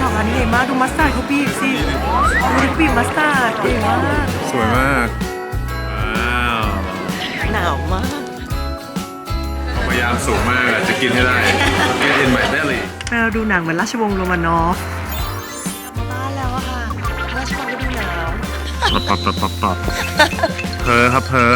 ของร้านนี้ใหญ่มากดูมัสตาร์ดเขาบีบสิดูดิบีบมัสตาร์ดใหญ่มากสวยมากว้าวหนาวมากพยายามสูงมากอะจะกินให้ได้ Get in my belly เราดูหนังเหมือนราชวงศ์โรมานอฟกลับมาบ้านแล้วอะค่ะราชวงศ์ฤดูหนาว ปับปับปับปับปับเพอครับเพอ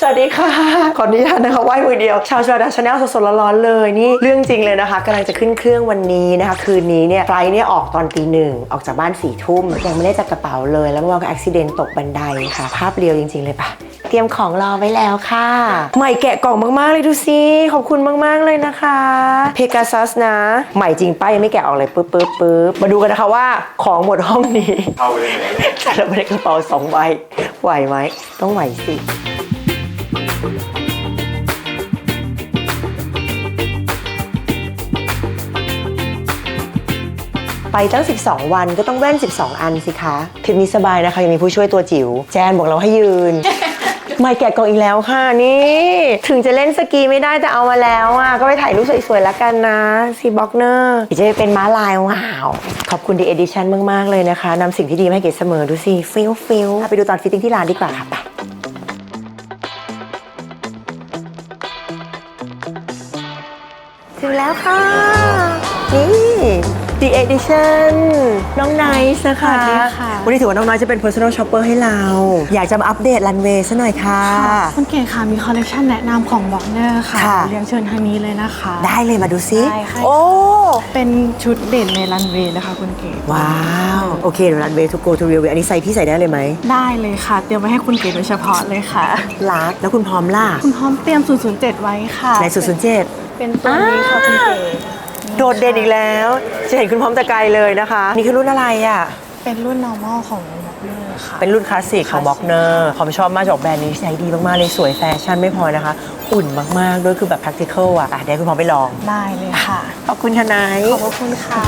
สวัสดีค่ะ ขออนุญาตนะคะไหว้มือเดียว ชาวชาวดาชาแนลสดๆร้อนๆเลยนี่เรื่องจริงเลยนะคะกำลังจะขึ้นเครื่องวันนี้นะคะ คืนนี้เนี่ยไฟล์เนี่ยออกตอนตีหนึ่งออกจากบ้านสี่ทุ่มยังไม่ได้จัดกระเป๋าเลย แล้วเมื่อวานก็อุบิเหตุตกบันไดค่ะ ภาพเรียวจริง ๆเลยปะเตรียมของรอไว้แล้วค่ะ ใหม่แกะกล่องมากๆเลยดูสิขอบคุณมากๆเลยนะคะเพกาซัสนะ ใหม่จริงป้ายังไม่แกะออกเลยปึ๊บปึ๊บปึ๊บมาดูกันนะคะว่าของหมดห้องนี้เข้าไปยังไงใส่ลงไปในกระเป๋าสองใบไหวไหมต้องไหวสิ ไปตั้ง 12 วันก็ต้องแว่น 12 อันสิคะทริปนี้สบายนะคะยังมีผู้ช่วยตัวจิ๋วแจนบอกเราให้ยืน ไม่แกะกล่องอีกแล้วค่ะนี่ ถึงจะเล่นสกีไม่ได้แต่เอามาแล้วอะก็ไปถ่ายรูปสวยๆแล้วกันนะซีบ็อกเนอร์เดี๋ยวจะไปเป็นม้าลายว้าว ขอบคุณดีเอดิชันมาก ๆ เลยนะคะนำสิ่งที่ดีมาให้เกดเสมอดูสิฟิลฟิลไปดูตอนฟิตติ้งที่ร้านดีกว่าค่ะไป ถึงแล้วค่ะ นี่ The Edition น้องไนซ์นะคะ สวัสดีค่ะ วันนี้ถือว่าน้องไนซ์จะเป็น personal shopper ให้เรา อยากจะมาอัปเดตรันเวย์ซะหน่อยค่ะ คุณเก๋ค่ะ มีคอลเลคชันแนะนำของบอกเนอร์ค่ะ ค่ะ เรียนเชิญทางนี้เลยนะคะ ได้เลยมาดูซิได้ค่ะ โอ้ เป็นชุดเด่นในรันเวย์เลยค่ะคุณเก๋ว้าว โอเคเดี๋ยวรันเวย์ทุกโกทูเรียลอันนี้ใส่พี่ใส่ได้เลยไหมได้เลยค่ะ เตรียมไว้ให้คุณเก๋โดยเฉพาะเลยค่ะ รักแล้วคุณพร้อมล่ะคุณพร้อมเตรียม 007 ไว้ค่ะในศูนย์ศูนย์เจ็ด เป็นตัวนี้ค่ะคุณเก๋โดดเด่นอีกแล้ว จะเห็นคุณพร้อมแต่ไกลเลยนะคะ นี่คือรุ่นอะไรอะ เป็นรุ่น normal ของบอกเนอร์ค่ะ เป็นรุ่นคลาสสิกของบ็อกเนอร์ผมชอบมากจากแบรนด์นี้ใช้ดีมากๆเลยสวยแฟชั่นไม่พอนะคะ อุ่นมากๆ ด้วยคือแบบ practical อะอะเดี๋ยวให้คุณพร้อมไปลอง ได้เลยค่ะ ขอบคุณทนายขอบพระคุณค่ะ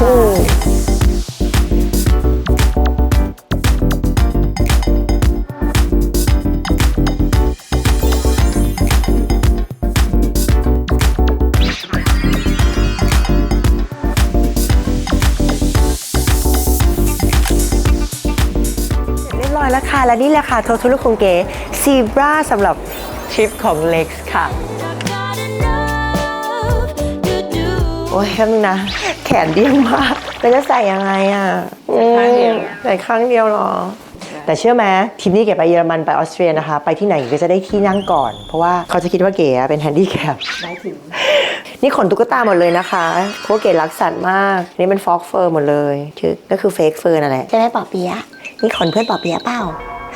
แล้วค่ะและนี่แหละค่ะโททุลุคงเก๋ซีบราสำหรับทริปของ Lex ค่ะ โอ้ยแป๊บนึงนะ แขนเดี้ยงมากแล้วจะใส่ยังไงอะอืมใส่ข้างเดียวเหรอ แต่เชื่อไหมทริปนี้เก๋ไปเยอรมันไปออสเตรียนะคะ ไปที่ไหนก็จะได้ที่นั่งก่อน เพราะว่าเขาจะคิดว่าเก๋เป็นแฮนดี้แคป ได้ถึง นี่ขนตุ๊กตาหมดเลยนะคะเพราะว่าเก๋รักสัตว์มาก นี่เป็นฟอกเฟอร์หมดเลยคือก็คือเฟกเฟอร์นั่นแหละ จะได้ปอเปียะนี่ขนเพื่อนปอเปียะเปล่า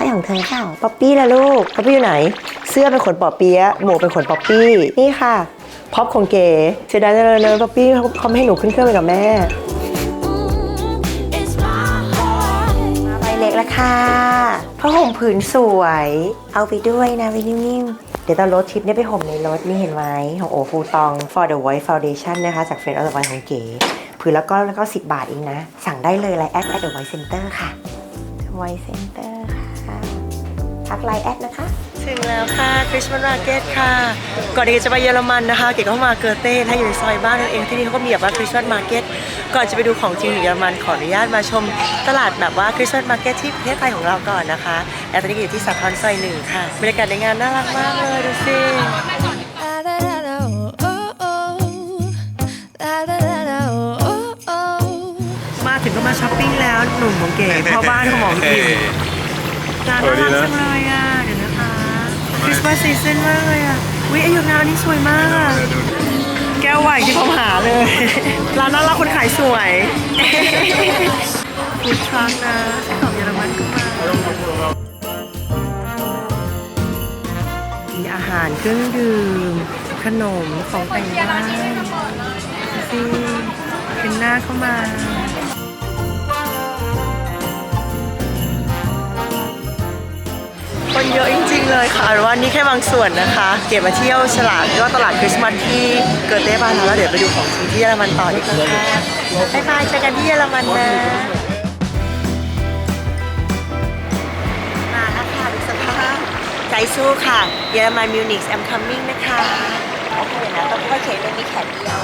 ให้ของเธอเปล่าป๊อปปี้ละลูกป๊อปปี้อยู่ไหน เสื้อเป็นขนปอเปียะหมวกเป็นขนป๊อปปี้นี่ค่ะพ็อปของเก๋เสียดายจังเลยเนอะป๊อปปี้เขาเขาไม่ให้หนูขึ้นเครื่องไปกับแม่ มาใบเล็กแล้วค่ะผ้าห่มผืนสวย เอาไปด้วยนะไปนิ่มๆ เดี๋ยวตอนรถทริปเนี่ยไปห่มในรถนี่เห็นไหมของโอฟูตอง for the white foundation นะคะ จากเฟรนด์ออฟไวของเก๋ผืนแล้วก็แล้วก็10บาทเองนะ สั่งได้เลยไลน์แอดแอดเดอะไวท์เซ็นเตอร์ค่ะไวท์เซ็นเตอร์ค่ะ ทักไลน์แอดนะคะถึงแล้วค่ะคริสต์มาสมาร์เก็ตค่ะ ก่อนที่จะไปเยอรมันนะคะ เก๋ก็มาเกอเต้ถ้าอยู่ในซอยบ้านนั่นเองที่นี่เขาก็มีแบบว่าคริสต์มาสมาร์เก็ตก่อนจะไปดูของจริงอยู่เยอรมันขออนุญาตมาชมตลาดแบบว่าคริสต์มาสมาร์เก็ตที่ประเทศไทยของเราก่อนนะคะและตอนนี้ก็อยู่ที่สาทรซอยหนึ่งค่ะบรรยากาศในงานน่ารักมากเลยดูสิมาถึงก็มาช้อปปิ้งแล้วหนุ่มของเก๋พ่อบ้านของหมออิ่ม ร้านน่ารักจังเลยอะ เดี๋ยวนะคะคริสต์มาสซีซั่นมากเลยอะวิอายุงานนี้สวยมากอะ แก้วไหวที่เขาหาเลย ร้านน่ารักคนขายสวยฟูดทรัคนะของเยอรมันก็มามีอาหารเครื่องดื่ม ขนมของแต่งบ้านดูสิเป็นหน้าเข้ามา คนเยอะจริงๆเลยค่ะแต่ว่านี่แค่บางส่วนนะคะ เก็บมาเที่ยวฉลาดก็ตลาดคริสต์มาสที่เกิดเต้บานแล้วเดี๋ยวไปดูของจริงที่เยอรมันต่อดีกว่าค่ะบ๊ายบายเจอกันที่เยอรมันนะมาแล้วค่ะดูสภาพใจสู้ค่ะเยอรมันมิวนิกแอมคัมมิ่งนะคะโอเคนะต้องค่อยเข็นเลยมีแขนเดียว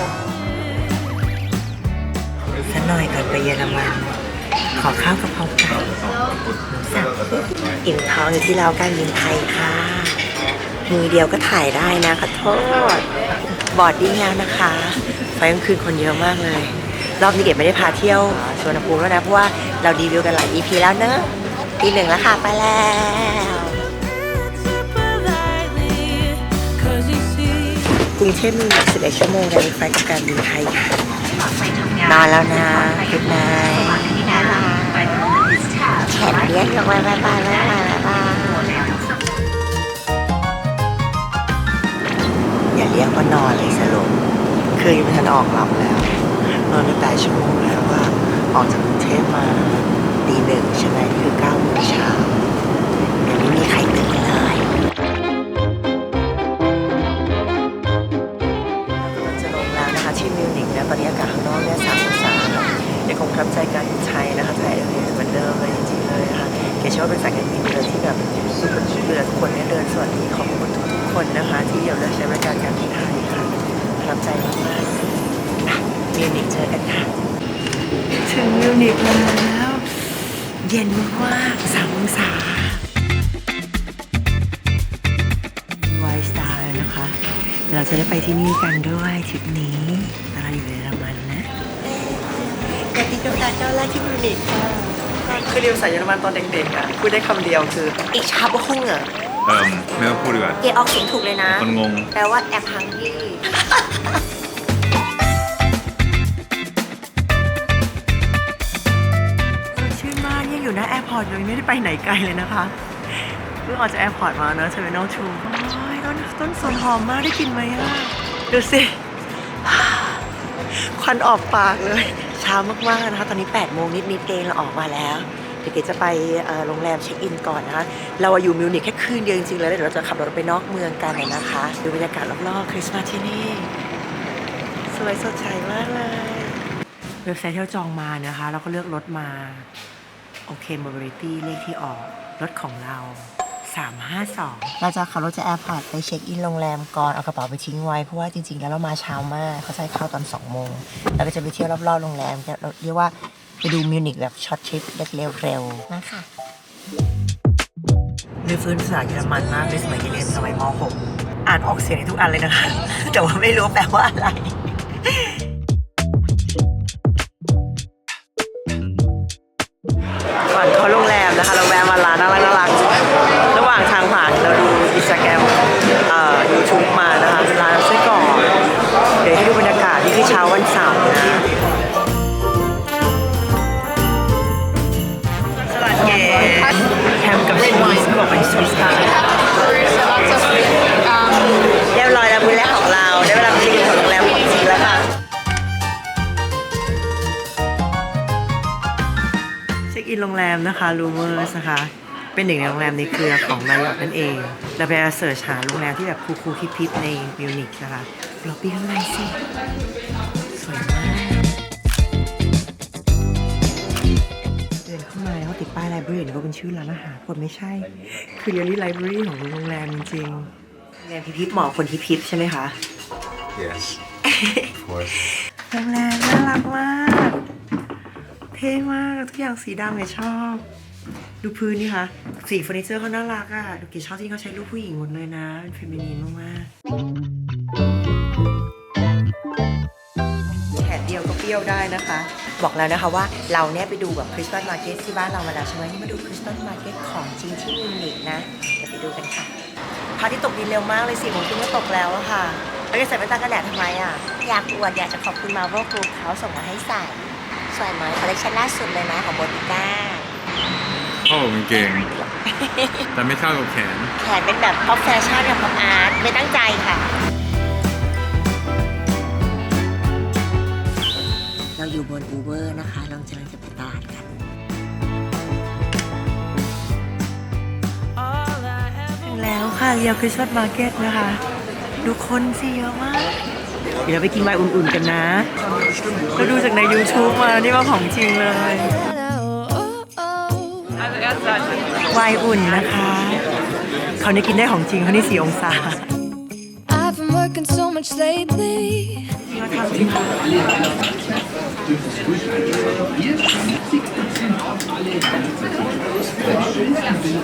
สักหน่อยก่อนไปเยอรมัน ขอข้าวกะเพราไก่สับอิ่มท้องอยู่ที่เราวการบินไทยค่ะ มือเดียวก็ถ่ายได้นะขอโทษ บอร์ดดิ้งแล้วนะคะ ไฟกลางคืนคนเยอะมากเลย รอบนี้เก็บไม่ได้พาเที่ยวสวนภูมิแล้วนะ เพราะว่าเราดีวิวกันหลาย EP แล้วเนอะปีหนึ่งแล้วค่ะ ไปแล้วกรุงเทพมีอยู่11ชั่วโมงในไฟล์กับการบินไทยค่ะนอนแล้วนะกุดนาย แขนเลี้ยงลงไปบายบายบายบายบายอย่าเรียกว่านอนเลยสรุปคือยังไม่ทันออกหลับแล้ว นอนตั้งแต่ชั่วโมงแล้วว่า ออกจากกรุงเทพมาตีหนึ่งใช่ไหมนี่คือ9โมงเช้ายังไม่มีใครตื่นเลยจะลงแล้วนะคะที่มิวนิกนะตอนนี้อากาศข้างนอกเนี่ยสาม คงประทับใจการบินไทยนะคะถ่ายเรือเหมือนเดิมเลยจริงๆเลยนะคะเกเชื่อว่าเป็นสายการบินเรือที่แบบทุกคนเรือทุกคนเนี่ยเดินสวัสดีขอบคุณทุกๆคนนะคะ ที่เลือกใช้บริการการบินไทยค่ะประทับใจมากๆอะมิวนิกเจอกันค่ะถึงมิวนิกแล้วเย็นมากสามองศาไวสตาร์นะคะเราจะได้ไปที่นี่กันด้วยทริปนี้ อยากกินกาแฟเจ้าแรกที่มิวนิกค่ะคือเรียนภาษาเยอรมันตอนเด็กๆอะพูดได้คำเดียวคืออีชาบะคุงเหรอเอิ่มไม่ต้องพูดดีกว่าเกออกเสียงถูกเลยนะ คนงง แปลว่าแอบฮังกี้ชื่นมากยังอยู่หน้าแอร์พอร์ตเลยไม่ได้ไปไหนไกลเลยนะคะเพิ่งออกจากแอร์พอร์ตมาเนอะเทอร์มินอลทูโอ้ยต้นต้นสนหอมมากได้กลินไหมอะ ดูสิ ควันออกปากเลยเช้ามากๆนะคะ ตอนนี้8โมงนิดๆเองเราออกมาแล้วเดี๋ยวเกดจะไปโรงแรมเช็คอินก่อนนะคะ เราอยู่มิวนิกแค่คืนเดียวจริงๆแล้วเดี๋ยวเราจะขับรถไปนอกเมืองกันน่ะนะคะดูบรรยากาศรอบๆคริสต์มาสที่นี่ สวยสดใสมากเลยเว็บไซต์ที่เราจองมานะคะ เราก็เลือกรถมาโอเค mobility เลขที่ออกรถของเรา 352 เราจะขับรถจากแอร์พอร์ตไปเช็คอินโรงแรมก่อนเอากระเป๋าไปทิ้งไว้เพราะว่าจริงๆ แล้วเรามาเช้ามากเขาใช้เข้าตอน2โมงแล้วก็จะไปเที่ยวรอบๆโรงแรมเราเรียกว่าไปดูมิวนิกแบบช็อตทริปเร็วๆนะคะรื้อฟื้นภาษาเยอรมันมากในสมัยที่เรียนสมัยม .6 อ่านออกเสียงได้ทุกอันเลยนะคะ แต่ว่าไม่รู้แปลว่าอะไร โรงแรมนะคะรูเมอร์สนะคะ เป็นหนึ่งในโรงแรมในเครือของนายอนั่นเอง เราไปเสิร์ชหาโรงแรมที่แบบคูลๆฮิปๆในมิวนิกนะคะล็อบบี้ข้างในสิสวยมากเดินเข้ามาแล้วติดป้ายไลบรารีก็เป็นชื่อร้านอาหารคนไม่ใช่ คือเรียลลี่ไลบรารีของโรงแรมจริงๆโรงแรมฮิปๆเหมาะคนฮิปๆใช่ไหมคะ yes of course โรงแรมน่ารักมาก เท่มากทุกอย่างสีดำเนี่ยชอบ ดูพื้นนี่คะสีเฟอร์นิเจอร์เขาน่ารักอะ่ะดูกี่ชอบที่เขาใช้รูปผู้หญิงหมดเลยนะ เป็นเฟมินีนมากๆแขนเดียวก็เปรี้ยวได้นะคะ บอกแล้วนะคะว่าเราเนี่ยไปดูแบบคริสต์มาสมาร์เก็ตที่บ้านเรามาแล้วใช่ไหมนี่มาดูคริสต์มาสมาร์เก็ตของจริงที่มิวนิกนะเดี๋ยวไปดูกันค่ะพระอาที่ตกดินเร็วมากเลยสี่โมงครึ่งก็ตกแล้วอะค่ะแล้วจะใส่แว่นตากันแดดทำไมอะอยากอวดอยากจะขอบคุณมา r v e l Group เขาส่งมาให้ใส่ สวยไหมคอลเลคชันล่าสุดเลยนะของโบติก้าเข้ากับกางเกง แต่ไม่เข้ากับแขน แขนเป็นแบบพ็อปแฟชั่นกับพ็อปอาร์ตไม่ตั้งใจค่ะ เราอยู่บนอูเบอร์นะคะเรากำลังจะไปตลาดกันถึงแล้วค่ะเรียวคริสต์มาสมาร์เก็ตนะคะ ดูคนสิเยอะมาก เดี๋ยวเราไปกินไวน์อุ่นๆกันนะเราดูจากใน YouTube มานี่ว่าของจริงเลย ไวน์อุ่นนะคะเขานี่กินได้ของจริงเขานี่สี่องศา I've been working so much lately. จริงไห มมาทำสิคะ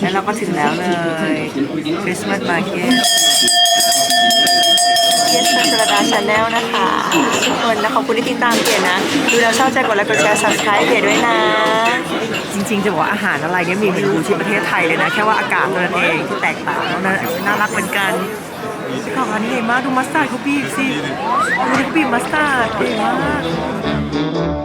แล้วเราก็ถึงแล้วเลยคริสต์มาสมาร์เก็ตเกียรติสรดาชาแนลนะคะทุกคนนะขอบคุณที่ติดตามเกียรตินะ ดูแล้วชอบใจกดไลค์กดแชร์ subscribe เกียรติด้วยนะ จริงๆ จะบอกว่าอาหารอะไรเนี่ยมีไม่รู้ที่ประเทศไทยเลยนะ แค่ว่าอากาศเท่านั้นเองที่แตกต่างแล้วนะน่ารักเหมือนกันของร้านนี้ใหญ่มากดูมัสตาร์ดเขาบีบสิดูเขาบีบมัสตาร์ดใหญ่มาก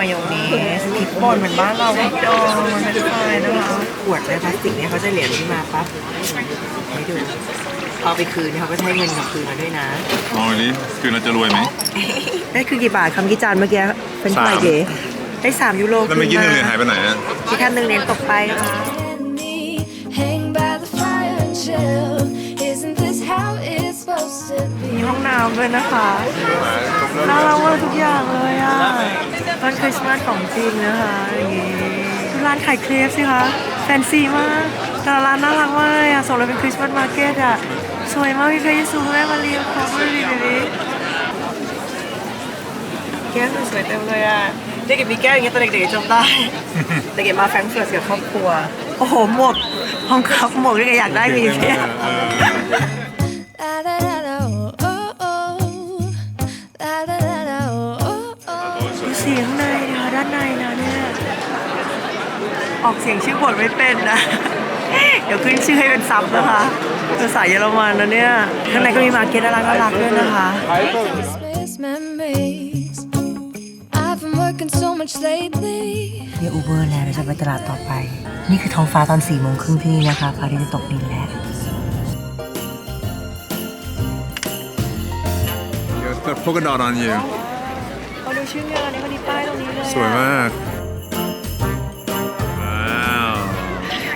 มายองเนสพริกป่นเหมือนบ้านเราพริกดองมันเป็นไฟนะคะขวดในพลาสติกเนี่ยเขาจะเหรียญขึ้นมาปั๊บให้ดูเอาไปคืนเขาก็จะให้เงินกลับคืนมาด้วยนะ มองนี้คือเราจะรวยไหม ได้คือกี่บาทคำกี่จานเมื่อกี้เป็นเท่าไหร่สาม เก๋ได้สามยูโรแล้วเมื่อกี้หนึ่งเหรียญหายไปไหนอะที่ท่านหนึ่งเหรียญตกไปนะคะ and me hang by the fire and chill. Isn't this how it's supposed to มี be? ห้องน้ำด้วยนะคะ น่ารักมากทุกอย่างเลยอะ ต้นคริสต์มาสของจริงนะคะอย่างงี้ดูร้านขายเครปสิคะแฟนซีมากแต่ละร้านน่ารักมากเลยอะส่งเราเป็นคริสต์มาสมาร์เก็ตอะสวยมากพี่เพย์ซูแม่มาเรียงของดูดิดิแก้วสวยๆเต็มเลยอะเด็กๆมีแก้วอย่างเงี้ยตอนเด็กๆจำได้เด็กๆมาแฟรงก์เฟิร์ตกับครอบครัว โอ้โหหมวกห้องครับหมวกที่อยากได้มีเนี่ยานในนะเนี่ย ออกเสียงชื่อบทไม่เป็นนะ เดี๋ยวขึ้นชื่อให้เป็นซับนะคะภาษาเยอรมันนะเนี่ย ข้างในก็มีมาร์เก็ตน่ารักน่ารักด้วยนะคะ Christmas memories. I've been working so much lately. เรียกอูเบอร์แล้วเราจะไปตลาดต่อไป นี่คือท้องฟ้าตอนสี่โมงครึ่งที่นี่นะคะพระอาทิตย์จะตกดินแล้วเดี๋ยวจะพกกระดอดอนอยู่มาดูชื่องานนี่มันมีป้ายตรงนี้เลยสวยมาก ว้าว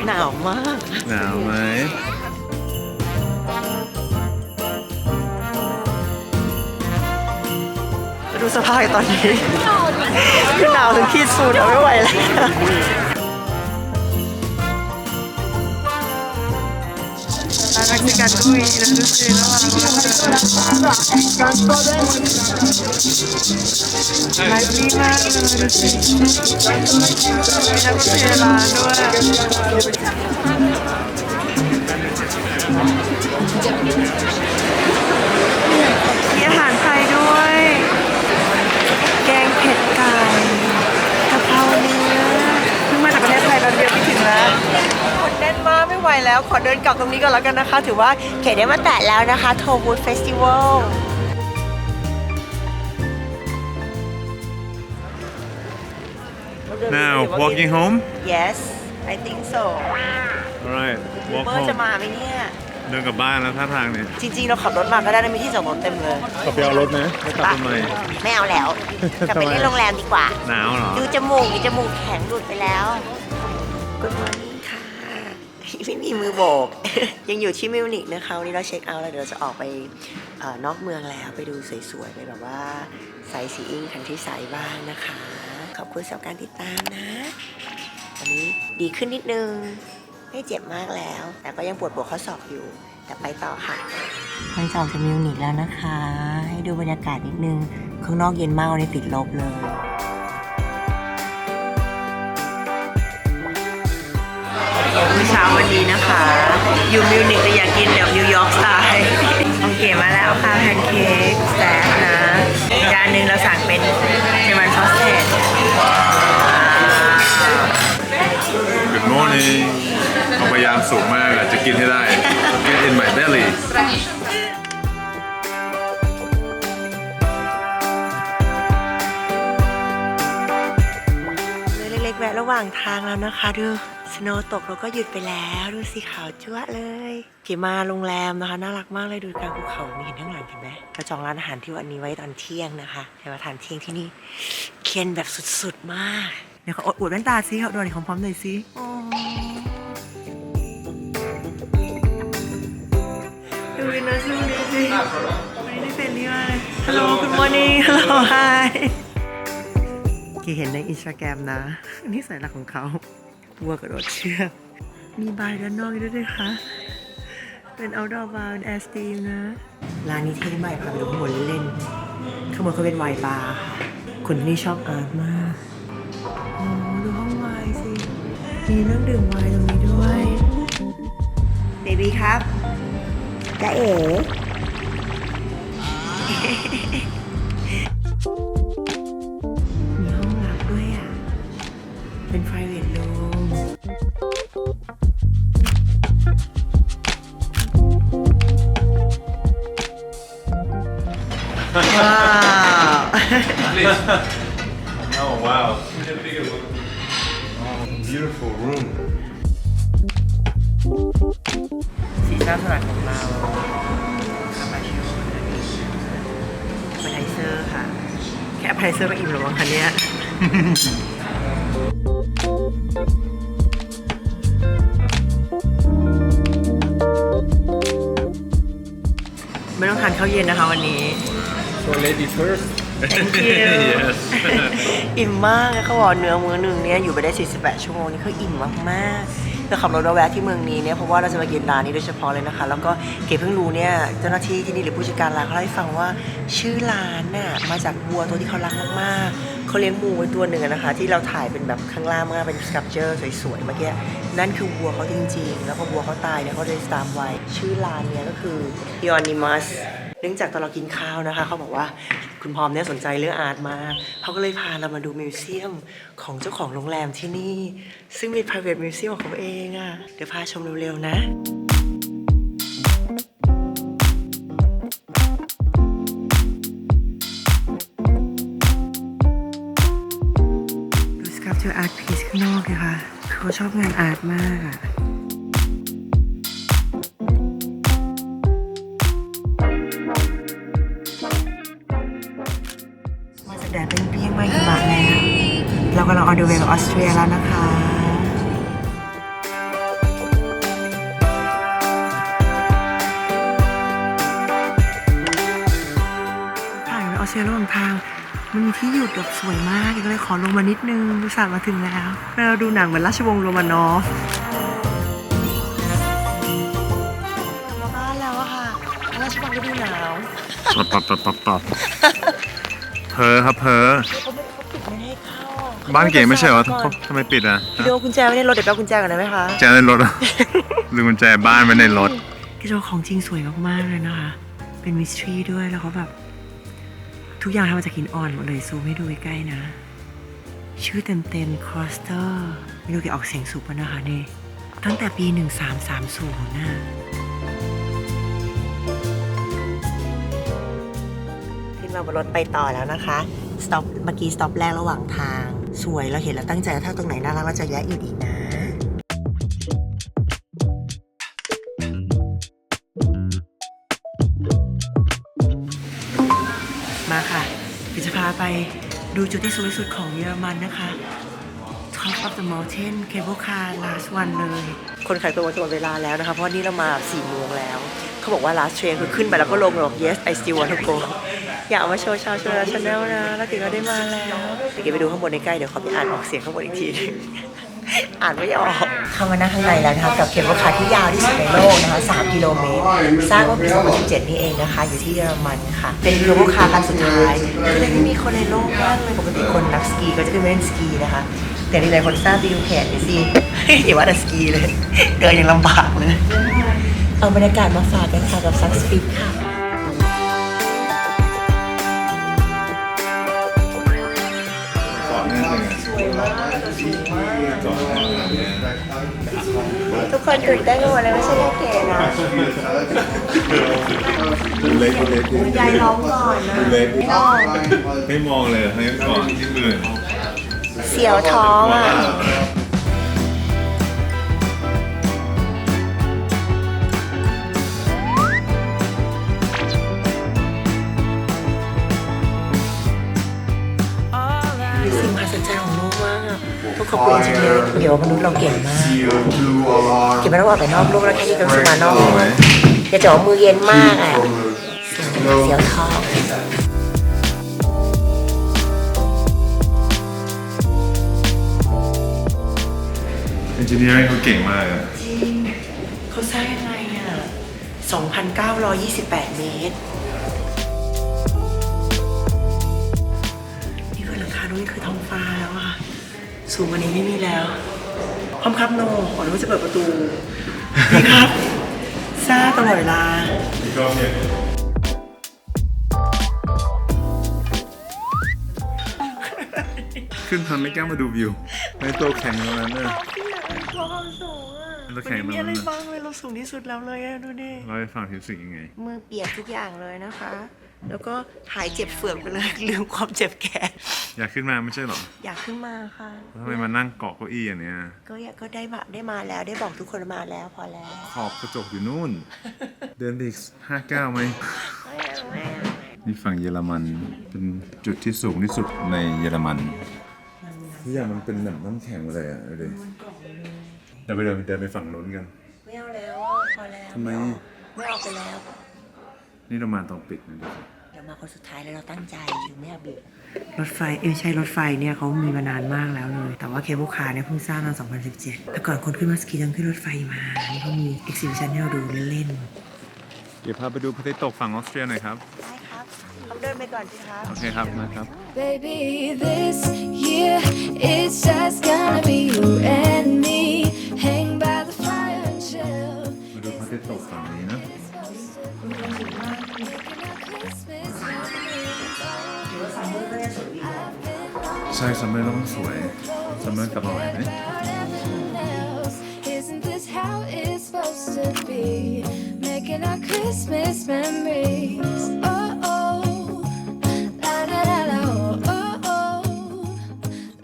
หนาวมาก หนาวไหมมาดูสภาพตอนนี้ คือหนาวถึงขีดสุดเอาไม่ไหวแล้ว ร้านเม็กซิกันก็มีนะ ไม่ไหวแล้วขอเดินกลับตรงนี้ก่อนแล้วกันนะคะ ถือว่าเขตได้มาแตะแล้วนะคะโทวูดเฟสติวัล now walking home yes I think so alright อู walk เบอร์ home จะมาไหมเนี่ย เดินกลับบ้านแล้วท่าทางเนี่ยจริงๆ เราขับรถมาก็ได้นะมีที่จอดรถเต็มเลย ขับไปเอารถนะไม่กลับทำไมไม่เอาแล้วกลับไปเล่นโรงแรมดีกว่า หนาวเหรอ ดูจมูกดิจมูกแข็งหลุดไปแล้ว Good morning ค่ะ ไม่มีมือโบก ยังอยู่ที่มิวนิกนะคะวันนี้เราเช็คเอาท์แล้วเดี๋ยวเราจะออกไปอนอกเมืองแล้วไปดูสวยๆ ไปแบบว่าไซซีอิงคันที่ไซบ้างนะคะ ขอบคุณสำหรับการติดตามนะวันนี้ดีขึ้นนิดนึง ไม่เจ็บมากแล้ว แต่ก็ยังปวดปวดข้อศอกอยู่ แต่ไปต่อค่ะไปต่อจากมิวนิกแล้วนะคะ ให้ดูบรรยากาศนิดนึง ข้างนอกเย็นมากวันนี้ติดลบเลย มื่อเช้าวันนี้นะคะ อยู่มิวนิกแต่อยากกินแบบนิวยอร์กสไตล์โอเคมาแล้วค่ะแพนเค้กแซ่บนะจานหนึ่งเราสั่งเป็นเจมันซอสเซจ Good morning ความพยายามสูงมากอะจะกินให้ได้ Get in my belly เล็กๆแวะระหว่างทางแล้วนะคะดู สโนว์ตกเราก็หยุดไปแล้ว ดูสิขาวจั๊วะเลยเกี่มาโรงแรมนะคะ น่ารักมากเลยดูกลางภูเขานี่เห็นข้างหลังเห็นไหมเราจองร้านอาหารที่วันนี้ไว้ตอนเที่ยงนะคะให้มาทานเที่ยงที่นี่เคียนแบบสุดๆมากเดี๋ยวเขาอวดแว่นตาซิเขาดูหน่อยของพร้อมหน่อยซิดูวินะซูดูสิวันนี้ได้เป็นนี่มากเลย Hello Good morning Hello Hi เกเห็นในอินสตาแกรมนะนี่สายหลักของเขา วัวกระโดดเชือก มีบาร์ด้านนอกด้วยด้วยคะ เป็น outdoor bar เป็น air steam นะ ร้านนี้เท่มากพาไปดูข้างบนเล่นๆข้างบนเขาเป็นไวน์บาร์ค่ะคนที่นี่ชอบอาร์ตมากโอ้ดูห้องไวน์สิ มีเครื่องดื่มไวน์ตรงนี้ด้วยเบบี้ครับจ้าเอ๋ Oh wow beautiful room ซีซั่นสลัดของเราคาปาชิโอมาไทเซอร์ค่ะ แค่ไทเซอร์ก็อิ่มแล้วมั้งคะเนี้ยไม่ต้องทานข้าวเย็นนะคะวันนี้ so lady first Thank you yes อิ่มมากอะเขาบอกเนื้อมื้อหนึ่งเนี่ยอยู่ไปได้ 48 ชั่วโมงนี่คืออิ่มมากๆเราขับรถมาแวะที่เมืองนี้เนี่ยเพราะว่าเราจะมากินร้านนี้โดยเฉพาะเลยนะคะ แล้วก็เก๋เพิ่งรู้เนี่ยเจ้าหน้าที่ที่นี่หรือผู้จัดการร้านเขาเล่าให้ฟังว่าชื่อร้านน่ะมาจากวัวตัวที่เขารักมากๆเขาเลี้ยงวัวไว้ตัวหนึ่งอะนะคะ ที่เราถ่ายเป็นแบบข้างล่างมากเป็นสครับเจอร์สวยๆเมื่อกี้นั่นคือวัวเขาจริงๆ แล้วพอวัวเขาตายเนี่ยเขาเลยสตาร์ฟไว้ ชื่อร้านเนี่ยก็คือ y o n i m u s เนื่องจากตอนเรากินข้าวนะคะเขาบอกว่า คุณพร้อมเนี่ยสนใจเรื่องอาร์ตมากเขาก็เลยพาเรามาดูมิวเซียมของเจ้าของโรงแรมที่นี่ ซึ่งเป็น private museum ของเขาเองอะ่ะ เดี๋ยวพาชมเร็วๆนะดูสครับเจออาร์ตพีซข้างนอกเลยค่ะคือเขาชอบงานอาร์ตมากอะม ออนเดอะเวย์กับออสเตรียแล้วนะคะผ่านไปออสเตรียระหว่างทาง มันมีที่หยุดแบบสวยมากก็เลยขอลงมานิดนึงดูสามาถึงแล้ว เราดูหนังเหมือนราชวงศ์โรมานอฟกลับมาบ้านแล้วอะค่ะ ราชวังฤดูหนาวปับปับปับปับปับเพอครับเพอเขาไม่เขาปิดไม่ให้เข้า บ้านเก๋ไม่ใช่เหรอก่อนทำไมปิดอะพี่โดกุญแจไว้ในรถเดี๋ยวไปเอากุญแจก่อนได้ไหมคะแจในรถอะลืมกุญแจบ้านไว้ในรถ พี่โดของจริงสวยมากๆเลยนะคะ เป็นมิสทรีด้วยแล้วเขาแบบ ทุกอย่างทำมาจากหินอ่อนหมดเลยซูมให้ดูใกล้ๆนะ ชื่อเต็มๆ Cluster ไม่รู้กี่ออกเสียงสูงปะนะคะนี่ ตั้งแต่ปี 1330น่ะขึ้นมาบนรถไปต่อแล้วนะคะสต็อปเมื่อกี้สต็อปแรกระหว่างทาง สวยเราเห็นแล้วตั้งใจถ้าตรงไหนน่ารักเราจะแยะอีกอีกนะมาค่ะเดี๋ยวจะพาไปดูจุดที่สวยสุดของเยอรมันนะคะ Top of the Mountain Cable Car last one เลย คนขายตัวหมดเวลาแล้วนะคะ เพราะนี่เรามาสี่โมงแล้ว เขาบอกว่า last train คือขึ้นไปแล้วก็ลงหรอก yes I still want to go อยากเอามาโชว์ชาวชนชาแนลนะแล้วถึงก็ได้มาแล้วเดี๋ยวไปดูข้างบนใกล้ๆเดี๋ยวขอไปอ่านออกเสียงข้างบนอีกทีนึงอ่านไม่ออกเข้ามานั่งข้างในแล้วนะคะกับเคเบิลคาร์ที่ยาวที่สุดในโลกนะคะ 3 กิโลเมตร สร้างเมื่อปี2017 นี่เองนะคะ อยู่ที่เยอรมันค่ะ เป็นเคเบิลคาร์คันสุดท้ายก็เลยไม่มีคนในโลกมากเลยปกติคนนักสกีก็จะขึ้นไปเล่นสกีนะคะ แต่นี่หลายคนทราบไปดูแขนหน่อยสิอย่าว่าแต่สกีเลย เดินยังลำบากเลย เอาบรรยากาศมาฝากกันค่ะกับซักสปีดค่ะ ทุกคนตื่นเต้นกันหมดเลยไม่ใช่แค่เก๋นะเล็กเล็กคุณยายร้องก่อนนะเล็กไม่ต้องไม่มองเลยให้ก่อนที่มือเสียวท้องอะ เขาคุยเฉยเดี๋ยวมนุษย์เราเก่งมากเก่งมากแล้วออกไปนอกโลกแล้วแค่นี้ก็คืมานอกโลกจะจ่อมือเย็นมากอะเสียวท้องเอนจิเนียร์เขาเก่งมากอะจริงเขาสร้างยังไงอะ 2,928 เมตร นี่คือหลังคาด้วยคือท้อง สูงกว่านี้ไม่มีแล้วพร้อมครับโนขอรู้จะเปิดประตูนี่ครับซ่าตลอดเวลานี่ก็เนี่ยขึ้นทางไม่กล้ามาดูวิวในตัวแข็งตรงนั้นเนี่ยความสูงอะเราแข่งมันมีอะไรตรงนั้นบ้างเลยเราสูงที่สุดแล้วเลยอะดูดิเราไปฟังถึงสิ่งยังไง มือเปียกทุกอย่างเลยนะคะ แล้วก็หายเจ็บเฟือกไปเลยลืมความเจ็บแขนอยากขึ้นมาไม่ใช่เหรออยากขึ้นมาค่ะแล้วทำไมมานั่งเกาะเก้าอี้อันเนี้ยก็อยากก็ได้มาได้มาแล้วได้บอกทุกคนมาแล้วพอแล้วขอบกระจกอยู่นู่น เดินไปอีกห้าเก้าวไหมนี่ฝั่งเยอรมันเป็นจุดที่สูงที่สุดในเยอรมันทุกอย่างมันเป็นแบบน้ำแข็งเลยอะดูดิเดี๋ยวไปเดินเดินไปฝั่งนู้นกันไม่เอาแล้วอะพอแล้วทำไม ไม่เอาไปแล้ว นี่เรามาตอนปิดนะดูสิเดี๋ยว มาคนสุดท้ายแล้วเราตั้งใจอยู่ไม่เอาเบียรถไฟเอ้ยไม่ใช่รถไฟเนี่ยเขามีมานานมากแล้วเลยแต่ว่าเคเบิลคาร์เนี่ยเพิ่งสร้างตอน2017 แต่ก่อนคนขึ้นมาสกีต้องขึ้นรถไฟมานี่เขามีเอ็กซิบิชันให้เราดูเล่นเดี๋ยวพาไปดูพระอาทิตย์ตกฝั่งออสเตรียหน่อยครับๆได้ครับเขาเดินไปก่อนสิครับ โอเคครับนะครับ Baby, this year it's just gonna be you and me. Hang by the fire and chill. มาดูพระอาทิตย์ตกฝั่งนี้นะ ใช่ซัมเมอร์ต้องสวยซัมเมอร์กลับมาไหวไหม Isn't this how it's supposed to be? Making our Christmas memories. Oh oh, la la la la, oh oh,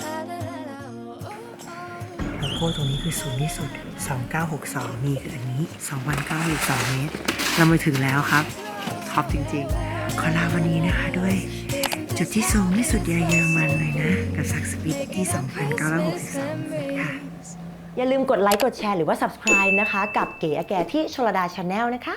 la la la la, oh oh. โลโก้ตรงนี้คือสูงที่สุด 2962 นี่คืออันนี้ 2,962 เมตร เรามาถึงแล้วครับ ท็อปจริงๆ ขอลาวันนี้นะคะด้วย จุดที่สูงที่สุดในเยอรมันเลยนะ กับซักสปิดที่ 2,962 ค่ะ อย่าลืมกดไลค์ กดแชร์ หรือว่า subscribe นะคะ กับเก๋อแกที่ชลดาชาแนลนะคะ